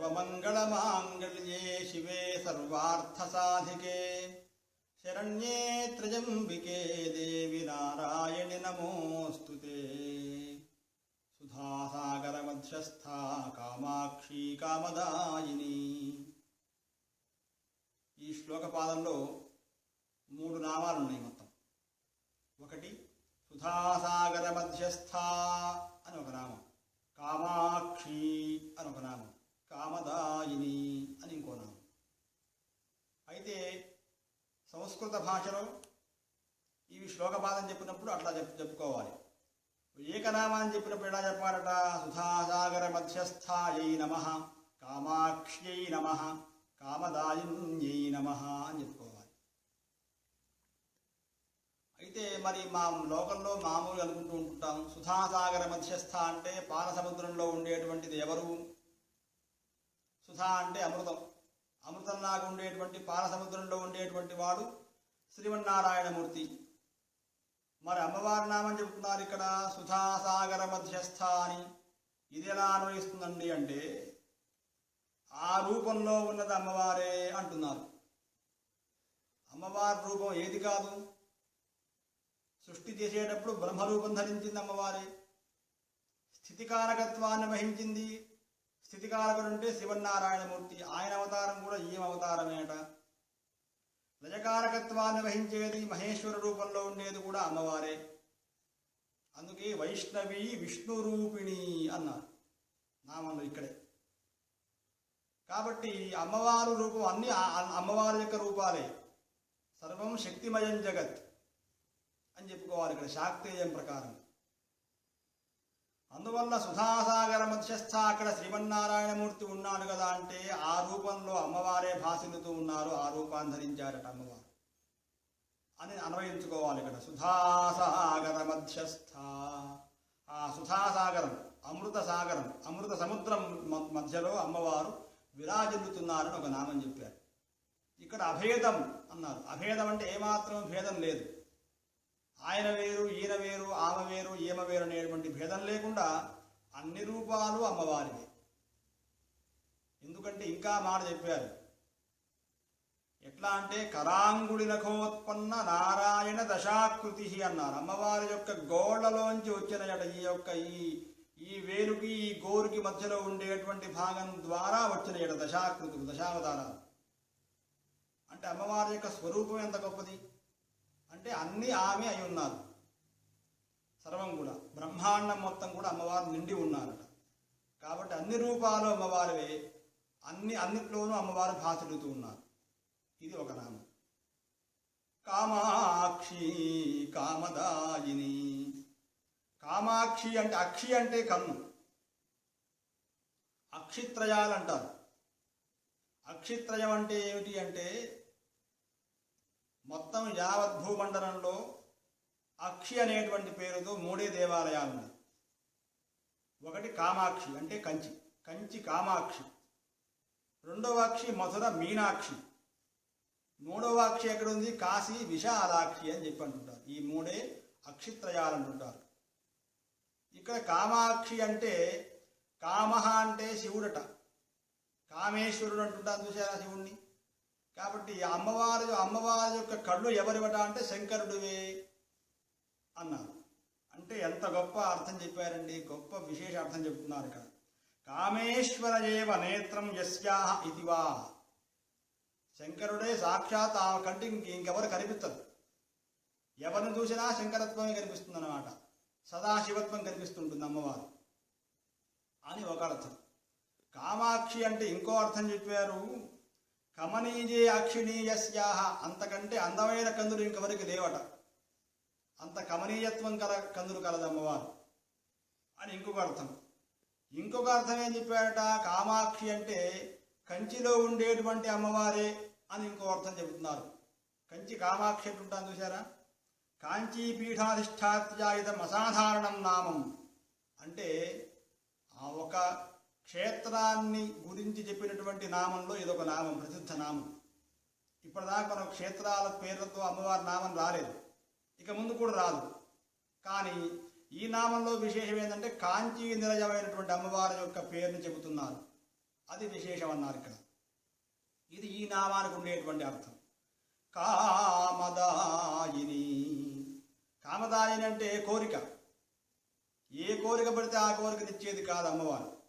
సర్వమంగళమాంగళ్యే శివే సర్వార్థసాధికే. శరణ్యే త్ర్యంబికే దేవి నారాయణి నమోస్తు సుధాసాగర మధ్యస్థ కామాక్షీ కామదాయిని. ఈ శ్లోకపాదంలో మూడు నామాలున్నాయి మొత్తం. ఒకటి సుధాసాగరమధ్యస్థా అని ఒక నామం. కామాక్షి అని ఒక నామం. కామదాయిని అని ఇంకో నామం. అయితే సంస్కృత భాషలో ఇవి శ్లోకపాదం చెప్పినప్పుడు అట్లా చెప్పు చెప్పుకోవాలి. ఏకనామాన్ని చెప్పినప్పుడు ఎలా చెప్పాలట? సుధాసాగర మధ్యస్థాయై నమ కామాక్ష్యై నమ కామదాయిన్యై నమ అని చెప్పుకోవాలి. అయితే మరి మా లోకంలో మామూలు అనుకుంటూ ఉంటుంటాం సుధాసాగర మధ్యస్థ అంటే పాల సముద్రంలో ఉండేటువంటిది ఎవరు? సుధా అంటే అమృతం. అమృతంలాగా ఉండేటువంటి పాలసముద్రంలో ఉండేటువంటి వాడు శ్రీమన్నారాయణమూర్తి. మరి అమ్మవారి నామని చెబుతున్నారు ఇక్కడ సుధాసాగర మధ్యస్థ అని ఇది ఎలా అన్వయిస్తుందండి అంటే ఆ రూపంలో ఉన్నది అమ్మవారే అంటున్నారు. అమ్మవారి రూపం ఏది కాదు? సృష్టి చేసేటప్పుడు బ్రహ్మరూపం ధరించింది అమ్మవారే. స్థితికారకత్వాన్ని వహించింది స్థితికారకుడు అంటే శివనారాయణమూర్తి ఆయన అవతారం కూడా ఈమె అవతారమేట లయకారకత్వాన్ని వహించేది మహేశ్వర రూపంలో ఉండేది కూడా అమ్మవారే. అందుకే వైష్ణవి విష్ణు రూపిణి అన్నారు. నామంలో ఇక్కడే. కాబట్టి అమ్మవారు రూపం అన్ని అమ్మవారి యొక్క రూపాలే. సర్వం శక్తిమయం జగత్ అని చెప్పుకోవాలి ఇక్కడ. శాక్తేయం ప్రకారం. అందువల్ల సుధాసాగర మధ్యస్థ అక్కడ శ్రీమన్నారాయణమూర్తి ఉన్నాడు కదా అంటే ఆ రూపంలో అమ్మవారే భాసిల్లుతూ ఉన్నారు ఆ రూపాన్ని ధరించారట అమ్మవారు. అని అన్వయించుకోవాలి ఇక్కడ. సుధాసాగర మధ్యస్థ. ఆ సుధాసాగరం అమృత సాగరం అమృత సముద్రం మధ్యలో అమ్మవారు విరాజిల్లుతున్నారని ఒక నామం చెప్పారు. ఇక్కడ అభేదం అన్నారు. అభేదం అంటే ఏమాత్రం భేదం లేదు. ఆయన వేరు ఈయన వేరు ఆమె వేరు ఈమె వేరు అనేటువంటి భేదం లేకుండా అన్ని రూపాలు అమ్మవారివి. ఎందుకంటే ఇంకా మాట చెప్పారు. ఎట్లా అంటే కరాంగుడి నఖోత్పన్న నారాయణ దశాకృతి అన్నారు. అమ్మవారి యొక్క గోళ్ళలోంచి వచ్చిన ఈ యొక్క ఈ ఈ వేలుకి ఈ గోరుకి మధ్యలో ఉండేటువంటి భాగం ద్వారా వచ్చిన ఎడ దశాకృతులు దశావతారాలు. అంటే అమ్మవారి యొక్క స్వరూపం ఎంత గొప్పది? అంటే అన్ని ఆమె అయి ఉన్నారు. సర్వం కూడా. బ్రహ్మాండం మొత్తం కూడా అమ్మవారు నిండి ఉన్నారట. కాబట్టి అన్ని రూపాలు అమ్మవారివే అన్ని అన్నిట్లోనూ అమ్మవారు భాషలుతూ ఉన్నారు. ఇది ఒక నామం. కామాక్షి కామదాయిని. కామాక్షి అంటే అక్షి అంటే కన్ను అక్షిత్రయాలు అంటారు. అక్షిత్రయం అంటే ఏమిటి అంటే మొత్తం యావత్ భూమండలంలో అక్షి అనేటువంటి పేరుతో మూడే దేవాలయాలు ఉన్నాయి ఒకటి కామాక్షి అంటే కంచి. కంచి కామాక్షి. రెండవ అక్షి మధుర మీనాక్షి. మూడవ అక్షి ఎక్కడుంది? కాశీ విశాలాక్షి అని చెప్పి అంటుంటారు. ఈ మూడే అక్షిత్రయాలు అంటుంటారు. ఇక్కడ కామాక్షి అంటే కామహ అంటే శివుడట. కామేశ్వరుడు అంటుంటారు చూసారా శివుణ్ణి? కాబట్టి ఈ అమ్మవారి అమ్మవారి యొక్క కళ్ళు ఎవరివట అంటే శంకరుడివే అన్నారు. అంటే ఎంత గొప్ప అర్థం చెప్పారండి గొప్ప విశేష అర్థం చెప్తున్నారు ఇక్కడ. కామేశ్వర ఏవ నేత్రం యస్యాహ ఇదివా. శంకరుడే సాక్షాత్ ఆ కంటి ఇంకెవరు కనిపించదు ఎవరిని చూసినా శంకరత్వమే కనిపిస్తుంది అన్నమాట సదాశివత్వం కనిపిస్తుంటుంది అమ్మవారు అని ఒక అర్థం. కామాక్షి అంటే ఇంకో అర్థం చెప్పారు కమనీజే అక్షిణీయస్యాహ అంతకంటే అందమైన కందులు ఇంకవరకు లేవట. అంత కమనీయత్వం కల కందులు కలదమ్మవారు. అని ఇంకొక అర్థం. ఇంకొక అర్థం ఏం చెప్పాడట? కామాక్షి అంటే కంచిలో ఉండేటువంటి అమ్మవారే అని ఇంకో అర్థం చెబుతున్నారు. కంచి కామాక్షి అంటుంటాను చూసారా కాంచీ పీఠాధిష్టాత్యాయుధం అసాధారణం నామం. అంటే ఆ ఒక క్షేత్రాన్ని గురించి చెప్పినటువంటి నామంలో ఇదొక నామం ప్రసిద్ధ నామం. ఇప్పటిదాకా మనం క్షేత్రాల పేర్లతో అమ్మవారి నామం రాలేదు. ఇక ముందు కూడా రాదు. కానీ ఈ నామంలో విశేషం ఏంటంటే కాంచీ నిలయమైనటువంటి అమ్మవారి యొక్క పేరుని చెబుతున్నారు. అది విశేషం అన్నారు ఇక్కడ. ఇది ఈ నామానికి ఉండేటువంటి అర్థం. కామదాయిని. కామదాయిని అంటే కోరిక. ఏ కోరిక పడితే ఆ కోరిక తెచ్చేది కాదు అమ్మవారు.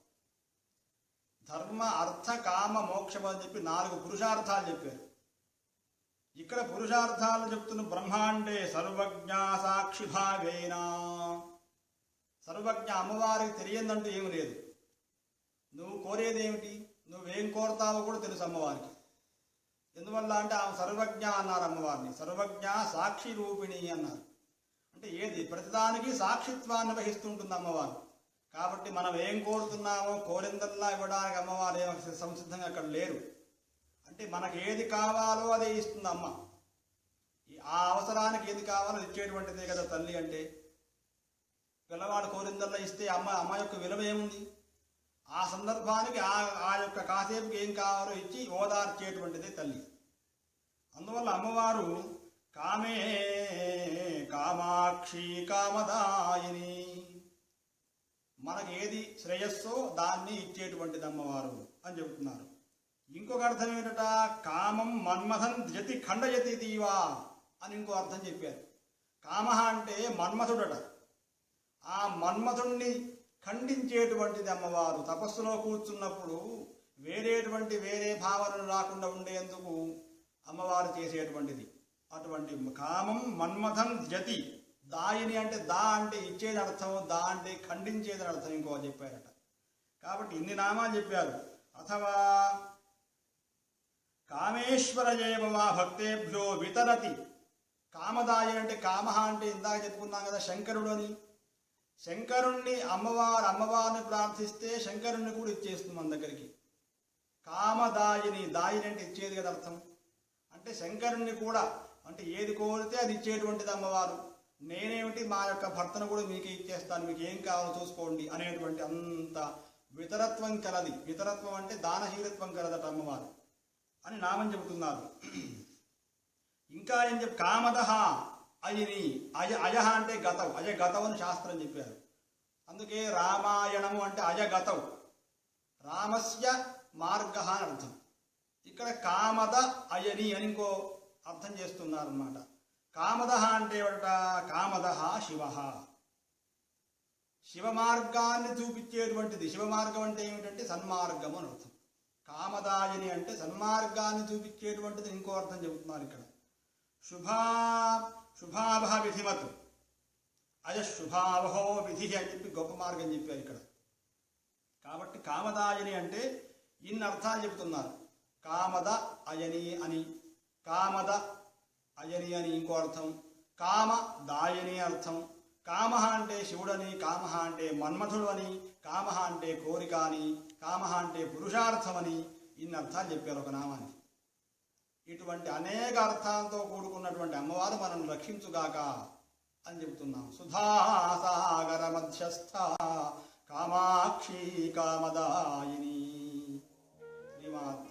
ధర్మ అర్థ కామ మోక్షం అని చెప్పి నాలుగు పురుషార్థాలు చెప్పారు. ఇక్కడ పురుషార్థాలు చెప్తున్న బ్రహ్మాండే సర్వజ్ఞ సాక్షి భావేనా సర్వజ్ఞ అమ్మవారికి తెలియదంటూ ఏమి లేదు. నువ్వు కోరేదేమిటి నువ్వేం కోరతావో కూడా తెలుసు అమ్మవారికి. ఎందువల్ల అంటే ఆమె సర్వజ్ఞ అన్నారు అమ్మవారిని. సర్వజ్ఞ సాక్షి రూపిణి అన్నారు. అంటే ఏది? ప్రతిదానికి సాక్షిత్వాన్ని వహిస్తుంటుంది అమ్మవారు. కాబట్టి మనం ఏం కోరుతున్నామో కోరిందల్లా ఇవ్వడానికి అమ్మవారు ఏమో సంసిద్ధంగా అక్కడ లేరు. అంటే మనకు ఏది కావాలో అదే ఇస్తుంది అమ్మ. ఆ అవసరానికి ఏది కావాలో ఇచ్చేటువంటిదే కదా తల్లి అంటే. పిల్లవాడు కోరిందల్లా ఇస్తే అమ్మ అమ్మ యొక్క విలువ ఏముంది? ఆ సందర్భానికి ఆ ఆ యొక్క కాసేపుకి ఏం కావాలో ఇచ్చి ఓదార్చేటువంటిదే తల్లి. అందువల్ల అమ్మవారు కామే కామాక్షి కామదాయిని. మనకు ఏది శ్రేయస్సో దాన్ని ఇచ్చేటువంటిది అమ్మవారు అని చెబుతున్నారు. ఇంకొక అర్థం ఏంటట కామం మన్మథం జతి ఖండజతి దీవా అని ఇంకో అర్థం చెప్పారు. కామ అంటే మన్మథుడట. ఆ మన్మథుణ్ణి ఖండించేటువంటిది అమ్మవారు తపస్సులో కూర్చున్నప్పుడు వేరేటువంటి వేరే భావనలు రాకుండా ఉండేందుకు అమ్మవారు చేసేటువంటిది. అటువంటి కామం మన్మథం జతి దాయిని అంటే దా అంటే ఇచ్చేది అర్థం దా అంటే ఖండించేది అర్థం ఇంకో చెప్పారట. కాబట్టి ఇన్ని నామాలు చెప్పారు. అథవా కామేశ్వర జయమా భక్తేభ్యో వితరతి. కామదాయి అంటే కామ అంటే ఇందాక చెప్పుకున్నాం కదా శంకరుడు అని శంకరుణ్ణి అమ్మవారు అమ్మవారిని ప్రార్థిస్తే శంకరుణ్ణి కూడా ఇచ్చేస్తుంది మన దగ్గరికి. కామదాయిని దాయిని అంటే ఇచ్చేది కదా అర్థం. అంటే శంకరుణ్ణి కూడా అంటే ఏది కోరితే అది ఇచ్చేటువంటిది అమ్మవారు. నేనేమిటి? మా యొక్క భర్తను కూడా మీకు ఇచ్చేస్తాను. మీకు ఏం కావాలో చూసుకోండి అనేటువంటి అంత వితరత్వం కలది. వితరత్వం అంటే దానహీరత్వం కలదట అమ్మవారు అని నామం చెబుతున్నారు. ఇంకా ఏం చెప్పి కామదహ అయిని అయ అయ అంటే గతవు. అయ గతవు అని శాస్త్రం చెప్పారు. అందుకే రామాయణము అంటే అయ రామస్య మార్గ అని అర్థం. ఇక్కడ కామద అయని అని ఇంకో అర్థం చేస్తున్నారన్నమాట. కామదహ అంటే ఏమిట? కామదహ శివ. శివ మార్గాన్ని చూపించేటువంటిది. శివ మార్గం అంటే ఏమిటంటే సన్మార్గం అని అర్థం. కామదాయని అంటే సన్మార్గాన్ని చూపించేటువంటిది ఇంకో అర్థం చెబుతున్నారు ఇక్కడ. శుభా శుభాభ విధిమత్. అజ శుభావహో విధి అని చెప్పి గొప్ప మార్గం చెప్పారు ఇక్కడ. కాబట్టి కామదాయని అంటే ఇన్ని అర్థాలు చెబుతున్నారు. కామద అయని అని. కామద అయని అని ఇంకో అర్థం. కామ దాయని అర్థం. కామ అంటే శివుడని కామ అంటే మన్మథుడు అని కామ అంటే కోరిక అని కామ అంటే పురుషార్థమని ఇన్ని అర్థాలు చెప్పారు ఒక నామాన్ని. ఇటువంటి అనేక అర్థాలతో కూడుకున్నటువంటి అమ్మవారు మనల్ని రక్షించుగాక అని చెబుతున్నాం. సుధాసాగర మధ్యస్థ కామాక్షి కామదాయిని. శ్రీమాత